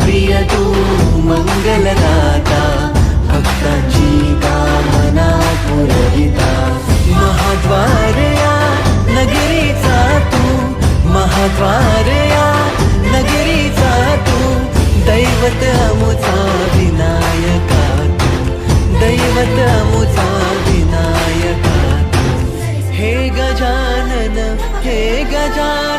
प्रिय तू मंगलदाता भक्तांची कामना पुरविता. महाद्वारया नगरीचा तू महाद्वारया नगरीचा तू दैवत अमुचा विनायका तू दैवत अमुचा विनायका तू. हे गजानन हे गजानन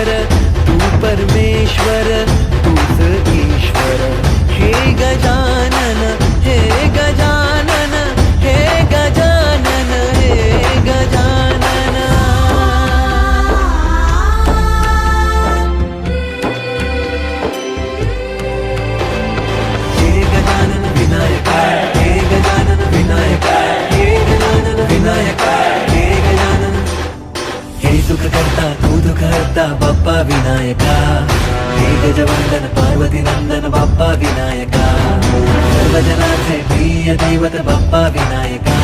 आधीश्वर तू परमेश्वर तूच ईश्वर। हे गजानन हे गजानन हे गजानन हे गजानन। हे गजानन, विनायक हे। गजानन, विनायक हे। गजानन, विनायक हे। गजानन, हे सुख करता तू बाप्पा विनायका हे गजवंदन पार्वती नंदन बाप्पा विनायका सर्वजनाचे प्रिय दैवत बाप्पा विनायका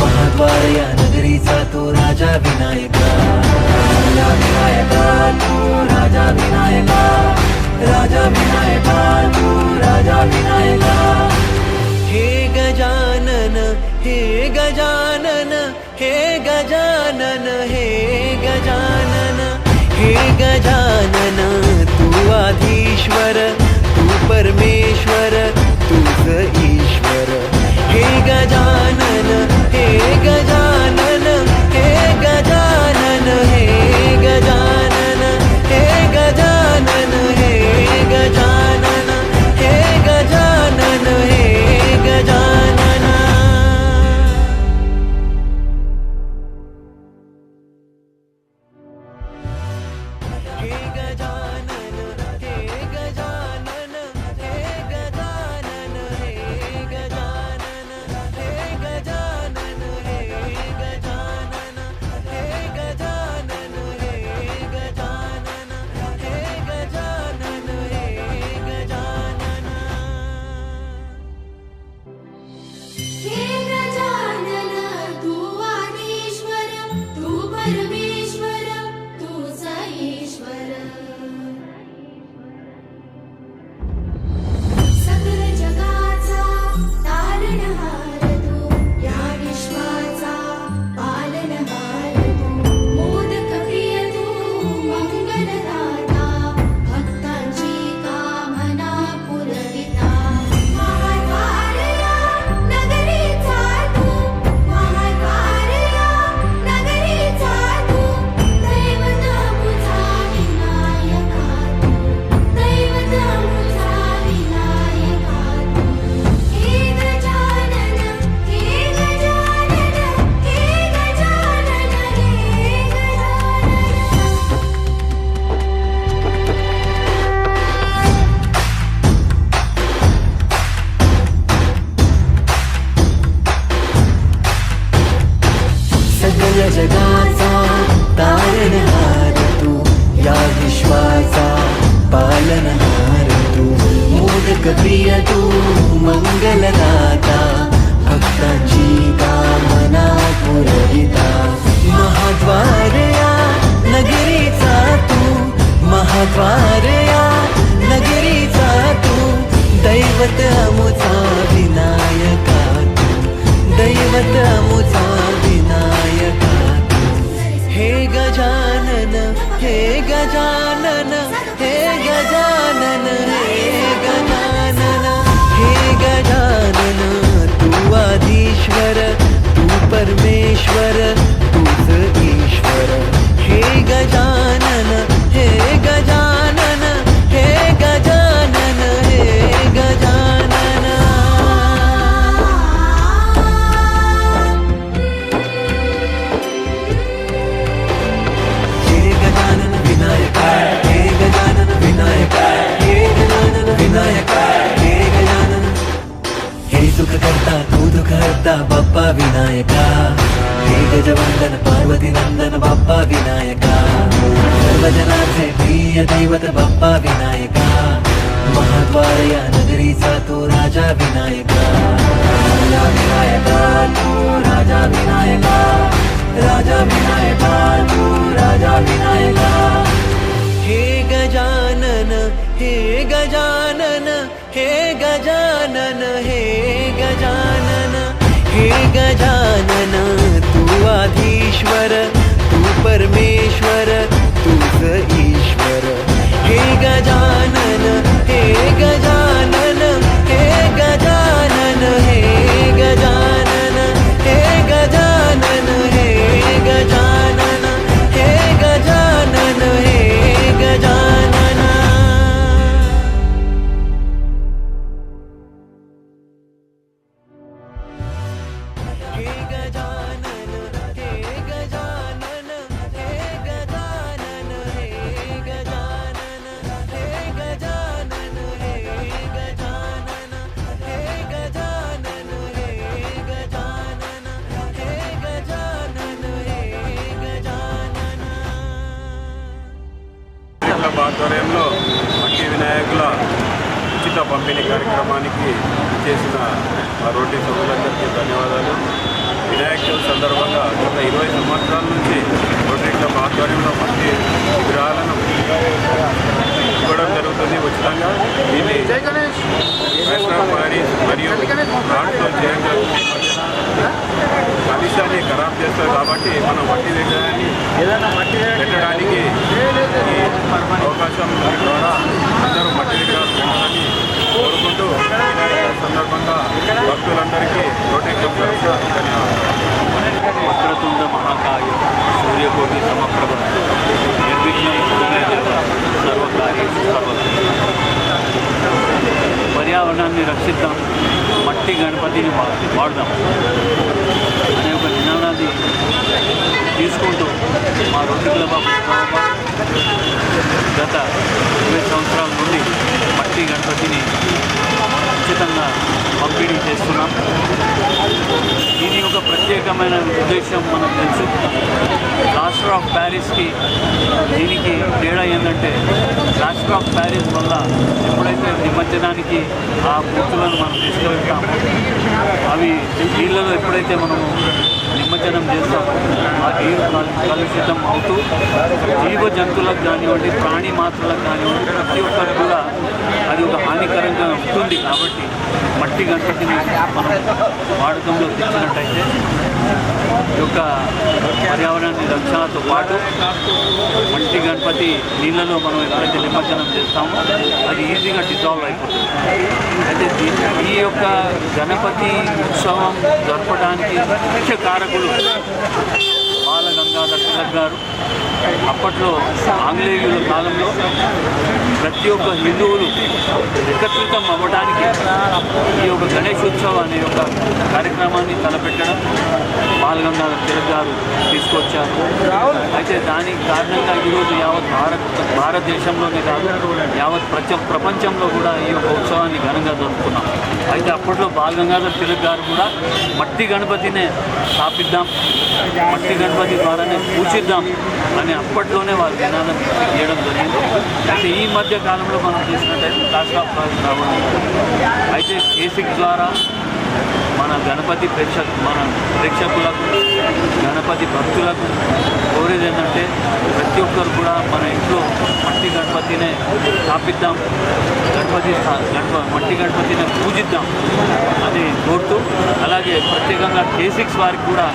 महाद्वार या नगरीचा तो राजा विनायका राजा विनायका तू राजा विनायका राजा विनायका तू राजा विनायका हे गजानन हे गजानन गजानन तू आधीश्वर तू परमेश्वर तूच You. जगाचा तारणहार तू या विश्वाचा पालनहार तू. मोदक प्रिय तू मंगलदाता भक्तांची कामना पुरविता. महाद्वार या नगरीचा तू महाद्वार या नगरीचा तू. दैवत अमुचा विनायका तू दैवत अमुचा जान प्रिय दैवत बाप्पा विनायका महाद्वार या नगरीचा तो राजा विनायका राजा विनायका तू राजा विनायका राजा विनायका तू राजा विनायका. हे गजानन हे गजानन हे गजानन हे गजानन हे गजानन, तू आधीश्वर, तू परमेश्वर, तूच పంపిణీ కార్యక్రమానికి చేసిన మా రోడ్డు సభ్యులందరికీ ధన్యవాదాలు. వినాయక చవితి సందర్భంగా గత ఇరవై సంవత్సరాల నుంచి రోటరీ క్లబ్ ఆధ్వర్యంలో మట్టి విగ్రహాలను ఇవ్వడం జరుగుతుంది. ఉచితంగా దీన్ని వైష్ణవ పారీస్ మరియు రాడ్తో చేయడం జరుగుతుంది కాలుష్యాన్ని ఖరాబ్ చేస్తారు కాబట్టి మనం మట్టి విగ్రహాన్ని పెట్టడానికి పర్యావరణాన్ని రక్షిద్దాం. మట్టి గణపతిని వా- వాడదాం. అనే ఒక నినాదాన్ని తీసుకుంటూ మా రెండు బాబు గత ఇరవై సంవత్సరాల నుండి మట్టి గణపతిని ఉచితంగా పంపిణీ చేస్తున్నాం. దీని యొక్క ప్రత్యేకమైన ఉద్దేశం మనకు తెలుసు. ప్లాస్టర్ ఆఫ్ ప్యారిస్కి దీనికి తేడా ఏంటంటే ప్లాస్టర్ ఆఫ్ ప్యారిస్ వల్ల ఎప్పుడైతే నిమజ్జనానికి ఆ మూర్తులను మనం తీసుకెళ్తామో అవి నీళ్ళలో ఎప్పుడైతే మనము నిమజ్జనం చేస్తాం. ఆ నీరు కలుషితం అవుతూ జీవ జంతువులకు కానివ్వండి ప్రాణి మాత్రలకు కానివ్వండి ప్రతి ఒక్కరికి కూడా అది ఒక హానికరంగా ఉంటుంది. కాబట్టి మట్టి గణపతిని మనం వాడకంలో తెచ్చినట్టయితే ఈ యొక్క పర్యావరణాన్ని రక్షణతో పాటు మట్టి గణపతి నీళ్ళలో మనం ఎప్పుడైతే నిమజ్జనం చేస్తామో అది ఈజీగా డిజాల్వ్ అయిపోతుంది. అయితే ఈ యొక్క గణపతి ఉత్సవం జరపడానికి ముఖ్య కారకులు బాల గంగాధర్ తిలక్ గారు. అప్పట్లో ఆంగ్లేయుల కాలంలో ప్రతి ఒక్క హిందువులు ఏకత్రితం అవ్వడానికి ఈ యొక్క గణేశోత్సవం అనే యొక్క కార్యక్రమాన్ని తలపెట్టడం బాలగంగాధర్ తిలక్ గారు తీసుకొచ్చారు. అయితే దానికి కారణంగా ఈరోజు యావత్ భారత్ భారతదేశంలోనే కాదు యావత్ ప్రచ ప్రపంచంలో కూడా ఈ యొక్క ఉత్సవాన్ని ఘనంగా జరుపుకున్నాం. అయితే అప్పట్లో బాలగంగాధర్ తిలక్ గారు కూడా మట్టి గణపతినే స్థాపిద్దాం మట్టి గణపతి ద్వారానే పూజిద్దాం అని అప్పట్లోనే వారు నినాదం చేయడం జరిగింది. అయితే ఈ మధ్య కాలంలో మనం చూసినట్టయితే రాష్ట్ర రావడం అయితే కేసిక్ ద్వారా మన గణపతి ప్రేక్షకు మన ప్రేక్షకులకు గణపతి భక్తులకు కోరేది ఏంటంటే ప్రతి ఒక్కరు కూడా మన ఇంట్లో మట్టి గణపతినే స్థాపిద్దాం గణపతి స్థా- గణప మట్టి గణపతిని పూజిద్దాం అని కోరుతూ అలాగే ప్రత్యేకంగా కేసిక్స్ వారికి కూడా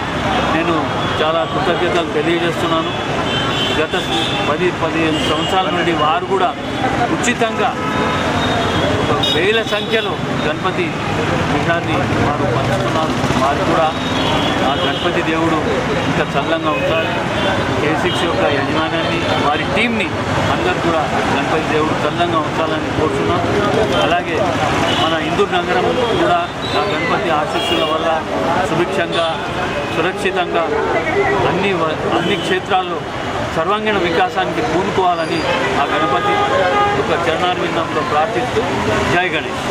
నేను చాలా కృతజ్ఞతలు తెలియజేస్తున్నాను. గత పది పదిహేను సంవత్సరాల నుండి వారు కూడా ఉచితంగా వేల సంఖ్యలో గణపతి విగ్రహాన్ని వారు పంచుతున్నారు వారు కూడా ఆ గణపతి దేవుడు ఇంకా చల్లంగా ఉంటారు. కే సిక్స్ యొక్క యజమానాన్ని వారి టీంని అందరూ కూడా గణపతి దేవుడు చల్లంగా ఉంచాలని కోరుతున్నాం అలాగే మన ఇందూరు నగరం కూడా ఆ గణపతి ఆశీస్సుల వల్ల సుభిక్షంగా సురక్షితంగా అన్ని వ- అన్ని క్షేత్రాల్లో సర్వాంగీణ వికాసానికి పూనుకోవాలని ఆ గణపతి యొక్క చరణార్విందంలో ప్రార్థిస్తూ జై గణేష్.